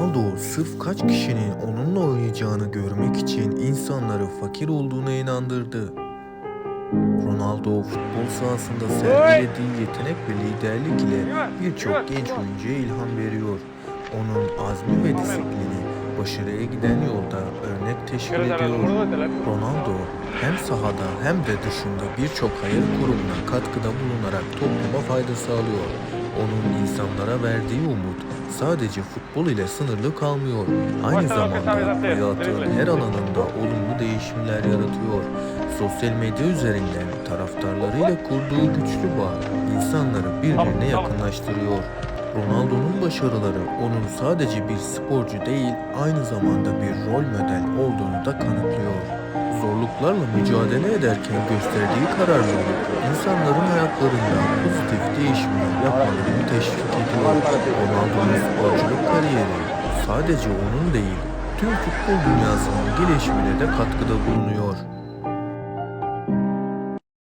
Ronaldo sırf kaç kişinin onunla oynayacağını görmek için insanları fakir olduğuna inandırdı. Ronaldo futbol sahasında sergilediği yetenek ve liderlik ile birçok genç oyuncuya ilham veriyor. Onun azmi ve disiplini başarıya giden yolda örnek teşkil ediyor. Ronaldo hem sahada hem de dışında birçok hayır kurumuna katkıda bulunarak topluma fayda sağlıyor. Onun insanlara verdiği umut sadece futbol ile sınırlı kalmıyor. Aynı zamanda hayatın her alanında olumlu değişimler yaratıyor. Sosyal medya üzerinden taraftarlarıyla kurduğu güçlü bağ insanları birbirine yakınlaştırıyor. Ronaldo'nun başarıları onun sadece bir sporcu değil, aynı zamanda bir rol model olduğunu da kanıtlıyor. Zorluklarla mücadele ederken gösterdiği kararlılık, insanların hayatlarında pozitif değişimler yapmalarını teşvik ediyor. Ronaldo'nun sporculuk kariyeri sadece onun değil, tüm futbol dünyasının gelişimine de katkıda bulunuyor.